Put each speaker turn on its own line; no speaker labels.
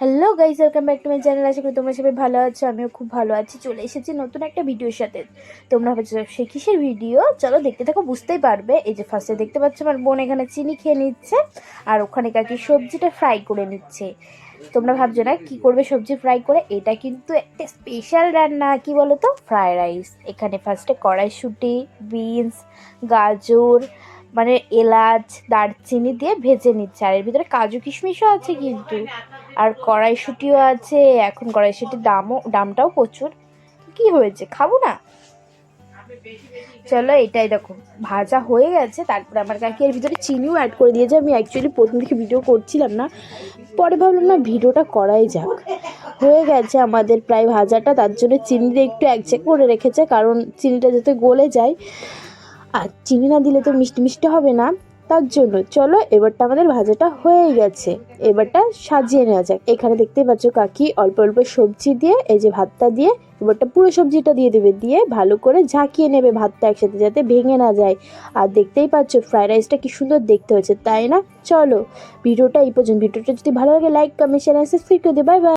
Hello guys welcome back to my channel আশা করি তোমরা সবাই ভালো আছো, আমিও খুব ভালো আছি। চলে এসেছি নতুন একটা ভিডিওর সাথে। তোমরা ভাবছ, সে কিসের ভিডিও চলো দেখতে থাকো, বুঝতেই পারবে। এই যে ফার্স্টে দেখতে পাচ্ছ আমার বোন এখানে চিনি খেয়ে নিচ্ছে, আর ওখানে কাকি সবজিটা ফ্রাই করে নিচ্ছে। তোমরা ভাবছ না কি করবে সবজি ফ্রাই করে? এটা কিন্তু একটা স্পেশাল রান্না, কি বলো তো ফ্রাই রাইস এখানে ফার্স্টে কড়াইশুঁটি বিনস গাজর মানে এলাচ, দারচিনি দিয়ে ভেজে নিচ্ছে। আর এর ভিতরে কাজু কিশমিশও আছে কিন্তু। আর কড়াইশুঁটিও আছে, এখন কড়াইশুঁটির দামও, দামটাও প্রচুর। কি হয়েছে? খাব না? চলো, এটাই দেখো। ভাজা হয়ে গেছে, তারপরে আমার কাকি এর ভিতরে চিনিও অ্যাড করে দিয়েছে। আমি অ্যাকচুয়ালি প্রথম থেকে ভিডিও করছিলাম না। পরে ভাবলাম, না, ভিডিওটা করাই যাক। হয়ে গেছে আমাদের প্রায় ভাজাটা, তার জন্য চিনিটা একটু একচেক করে রেখেছে, কারণ চিনিটা যাতে গলে যায়। আর চিনি না দিলে তো মিষ্টি মিষ্টি হবে না। তার জন্য। চলো, এবারটা আমাদের ভাজাটা হয়ে গেছে। এবারটা সাজিয়ে নেওয়া যাক। এখানে দেখতেই পাচ্ছ কাকি অল্প অল্প সবজি দিয়ে, এই যে ভাতটা দিয়ে, এবারটা পুরো সবজিটা দিয়ে দেবে। দিয়ে ভালো করে ঝাঁকিয়ে নেবে ভাতটা একসাথে যাতে ভেঙে না যায়। আর দেখতেই পাচ্ছ ফ্রাইড রাইসটা কি সুন্দর দেখতে হয়েছে, তাই না? চলো, ভিডিওটা এই পর্যন্ত। ভিডিওটা যদি ভালো লাগে লাইক কমেন্ট শেয়ার সাবস্ক্রাইব করে দিও। Bye bye